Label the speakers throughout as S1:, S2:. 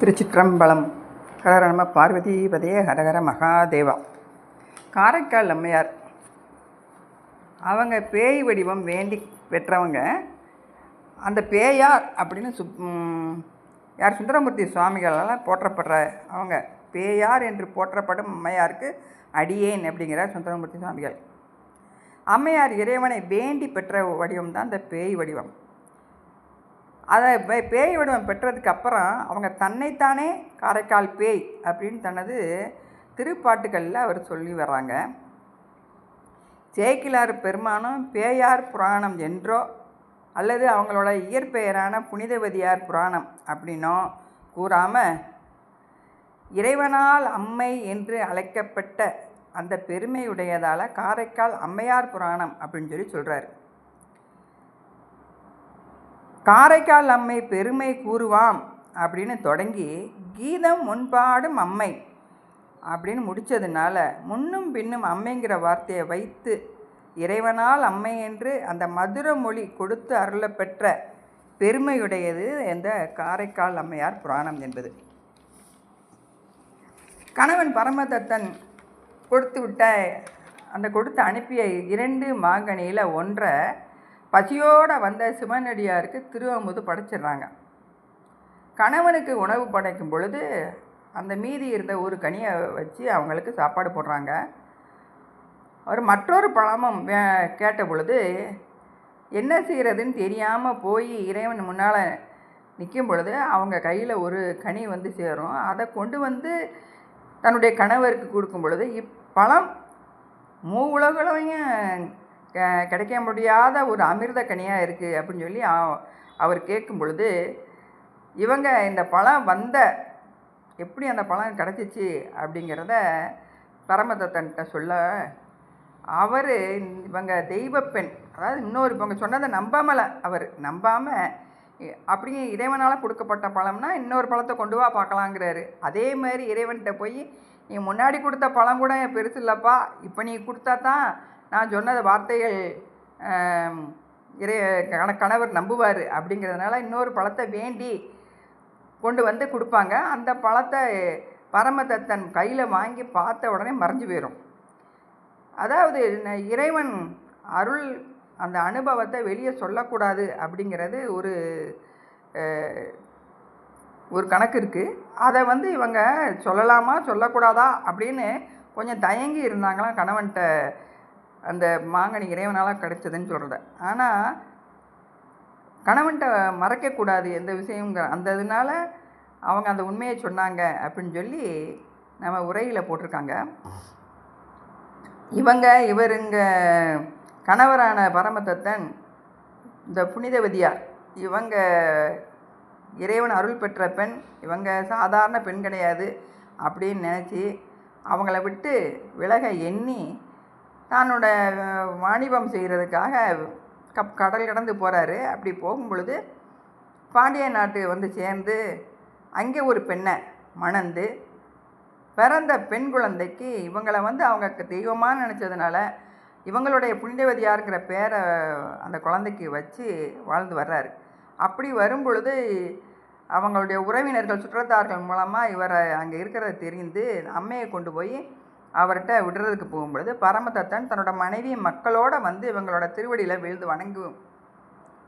S1: திருச்சிற்றம்பலம். ஹரஹர நம பார்வதிபதே ஹரஹர மகாதேவா. காரைக்கால் அம்மையார். அவங்க பேய் வடிவம் வேண்டி பெற்றவங்க. அந்த பேயார் அப்படின்னு சுப் யார் சுந்தரமூர்த்தி சுவாமிகளால் போற்றப்படுற அவங்க. பேயார் என்று போற்றப்படும் அம்மையாருக்கு அடியேன் அப்படிங்கிறார் சுந்தரமூர்த்தி சுவாமிகள். அம்மையார் இறைவனை வேண்டி பெற்ற வடிவம் தான் அந்த பேய் வடிவம். அதை பே- பேய் வடிவம் பெற்றதுக்கு அப்புறம் அவங்க தன்னைத்தானே காரைக்கால் பேய் அப்படின்னு தனது திருப்பாட்டுகளில் அவர் சொல்லி வர்றாங்க. ஜெயக்கிலார் பெருமானும் பேயார் புராணம் என்றோ அல்லது அவங்களோட இயற்பெயரான புனிதவதியார் புராணம் அப்படின்னோ கூறாமல் இறைவனால் அம்மை என்று அழைக்கப்பட்ட அந்த பெருமையுடையதால் காரைக்கால் அம்மையார் புராணம் அப்படின்னு சொல்லி சொல்கிறார் காரைக்கால் அம்மை பெருமை கூறுவாம் அப்படின்னு தொடங்கி கீதம் முன்பாடும் அம்மை அப்படின்னு முடித்ததுனால முன்னும் பின்னும் அம்மைங்கிற வார்த்தையை வைத்து இறைவனால் அம்மை என்று அந்த மதுர மொழி கொடுத்து அருளப்பெற்ற பெருமையுடையது இந்த காரைக்கால் அம்மையார் புராணம் என்பது. கணவன் பரமதத்தன் கொடுத்து விட்ட அந்த கொடுத்து அனுப்பிய இரண்டு மாங்கனியில் ஒன்றை பசியோடு வந்த சிவனடியாருக்கு திருவமுது படைச்சிடுறாங்க. கணவனுக்கு உணவு படைக்கும் பொழுது அந்த மீதி இருந்த ஒரு கனியை வச்சு அவங்களுக்கு சாப்பாடு போடுறாங்க. அவர் மற்றொரு பழமும் கேட்ட பொழுது என்ன செய்கிறதுன்னு தெரியாமல் போய் இறைவன் முன்னால் நிற்கும் பொழுது அவங்க கையில் ஒரு கனி வந்து சேரும். அதை கொண்டு வந்து தன்னுடைய கணவருக்கு கொடுக்கும் பொழுது இப்பழம் மூ உலகளையும் கிடைக்க முடியாத ஒரு அமிர்த கனியாக இருக்குது அப்படின்னு சொல்லி அவர் கேட்கும் பொழுது இவங்க இந்த பழம் வந்த எப்படி அந்த பழம் கிடச்சிச்சு? அப்படிங்கிறத பரமதத்தன்கிட்ட சொல்ல அவர் இவங்க தெய்வப்பெண் அதாவது இன்னொரு இவங்க சொன்னதை நம்பாமல அவர் நம்பாமல் அப்படியே இறைவனால் கொடுக்கப்பட்ட பழம்னா இன்னொரு பழத்தை கொண்டு வா பார்க்கலாங்கிறாரு. அதே மாதிரி இறைவன்கிட்ட போய் நீ முன்னாடி கொடுத்த பழம் கூட பெருசு இல்லைப்பா இப்போ நீ கொடுத்தா தான் நான் சொன்னது வார்த்தைகள் இறைய இறை கண கணவர் நம்புவார் அப்படிங்கிறதுனால இன்னொரு பழத்தை வேண்டி கொண்டு வந்து கொடுப்பாங்க. அந்த பழத்தை பரமதத்தன் கையில் வாங்கி பார்த்த உடனே மறைஞ்சு போயிடும் அதாவது இறைவன் அருள் அந்த அனுபவத்தை வெளியே சொல்லக்கூடாது அப்படிங்கிறது ஒரு ஒரு கணக்கு இருக்குது அதை வந்து இவங்க சொல்லலாமா சொல்லக்கூடாதா அப்படின்னு கொஞ்சம் தயங்கி இருந்தாங்களாம் கணவன்கிட்ட அந்த மாங்கனி இறைவனால் கிடைச்சதுன்னு சொல்கிறத ஆனால் கணவன்கிட்ட மறைக்கக்கூடாது எந்த விஷயங்கிற அந்த இதனால் அவங்க அந்த உண்மையை சொன்னாங்க அப்படின்னு சொல்லி நம்ம உரையில் போட்டிருக்காங்க. இவங்க இவருங்க கணவரான பரமதத்தன் இந்த புனிதவதியார் இவங்க இறைவன் அருள் பெற்ற பெண் இவங்க சாதாரண பெண் கிடையாது அப்படின்னு நினச்சி அவங்கள விட்டு விலக எண்ணி தன்னோட வாணிபம் செய்கிறதுக்காக கப் கடல் கடந்து போகிறாரு அப்படி போகும் பொழுது பாண்டிய நாட்டு வந்து சேர்ந்து அங்கே ஒரு பெண்ணை மணந்து பிறந்த பெண் குழந்தைக்கு இவங்களை வந்து அவங்க தெய்வமாக நினச்சதுனால இவங்களுடைய புனிதவதியாருங்கிற பேரை அந்த குழந்தைக்கு வச்சு வாழ்ந்து வர்றாரு. அப்படி வரும் பொழுது அவங்களுடைய உறவினர்கள் சுற்றத்தார்கள் மூலமாக இவரை அங்கே இருக்கிறத தெரிந்து அம்மையை கொண்டு போய் அவர்கிட்ட விடுறதுக்கு போகும்பொழுது பரமதத்தன் தன்னோட மனைவி மக்களோட வந்து இவங்களோட திருவடியில் விழுந்து வணங்கும்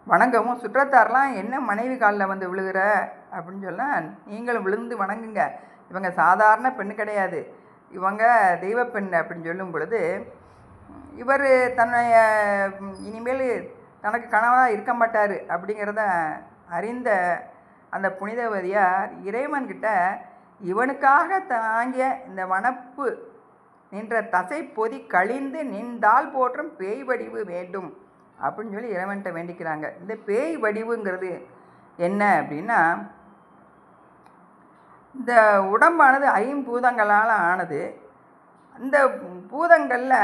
S1: வணங்கவும் சுற்றத்தாரெலாம் என்ன மனைவி காலில் வந்து விழுகிற? அப்படின்னு சொல்ல நீங்களும் விழுந்து வணங்குங்க. இவங்க சாதாரண பெண் கிடையாது. இவங்க தெய்வ பெண் அப்படின்னு சொல்லும் பொழுது இவர் தன்னுடைய இனிமேல் தனக்கு கணவனாக இருக்க மாட்டார். அப்படிங்கிறத அறிந்த அந்த புனிதவதியார் இறைவன்கிட்ட இவனுக்காக தாங்கிய இந்த வனப்பு நின்ற தசை பொதி கழிந்து நின்றால் போற்றும் பேய் வடிவு வேண்டும். அப்படின்னு சொல்லி இறைவன்கிட்ட வேண்டிக்கிறாங்க. இந்த பேய் வடிவுங்கிறது என்ன அப்படின்னா இந்த உடம்பானது ஐம்பூதங்களால் ஆனது அந்த பூதங்களில்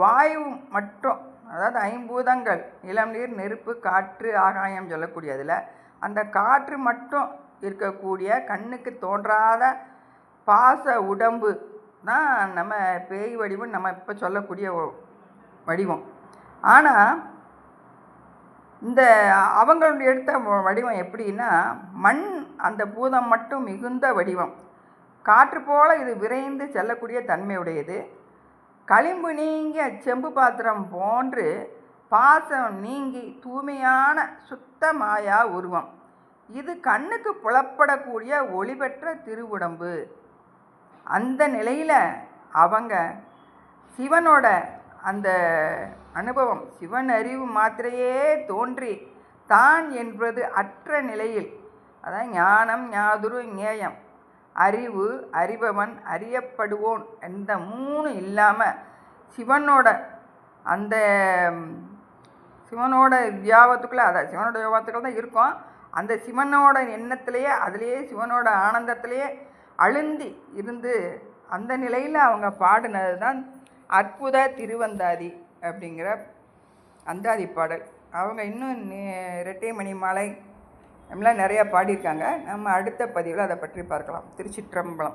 S1: வாயு மட்டும் அதாவது ஐம்பூதங்கள் நிலம் நீர் நெருப்பு காற்று ஆகாயம் சொல்லக்கூடியதில் அந்த காற்று மட்டும் இருக்கக்கூடிய கண்ணுக்கு தோன்றாத பாச உடம்பு தான் நம்ம பேய் வடிவம் நம்ம இப்போ சொல்லக்கூடிய வடிவம். ஆனால் இந்த அவங்களுடைய எடுத்த வ- வடிவம் எப்படின்னா மண் அந்த பூதம் மட்டும் மிகுந்த வடிவம். காற்று போல இது விரைந்து செல்லக்கூடிய தன்மையுடையது. களிம்பு நீங்கிய செம்பு பாத்திரம் போன்று பாசம் நீங்கி தூய்மையான சுத்தமாயா உருவம். இது கண்ணுக்கு புலப்படக்கூடிய ஒளிபெற்ற திருவுடம்பு. அந்த நிலையில் அவங்க சிவனோட அந்த அனுபவம் சிவன் அறிவு மாத்திரையே தோன்றி தான் என்பது அற்ற நிலையில் அதான் ஞானம் ஞாதுரு ஞேயம் அறிவு அறிபவன் அறியப்படுவோன் இந்த மூணு இல்லாமல் சிவனோட அந்த சிவனோட வியாபத்துக்குள்ளே அதான் சிவனோட வியாபத்துக்குள்ள தான் இருக்கும். அந்த சிவனோட எண்ணத்திலேயே அதுலேயே சிவனோட ஆனந்தத்திலேயே அழுந்தி இருந்து அந்த நிலையில் அவங்க பாடினது தான் அற்புத திருவந்தாதி அப்படிங்கிற அந்தாதி பாடல். அவங்க இன்னும் நே- இரட்டைமணி மாலை எல்லாம் நிறையா பாடியிருக்காங்க. நம்ம அடுத்த பதிவில் அதை பற்றி பார்க்கலாம். திருச்சிற்றம்பலம்.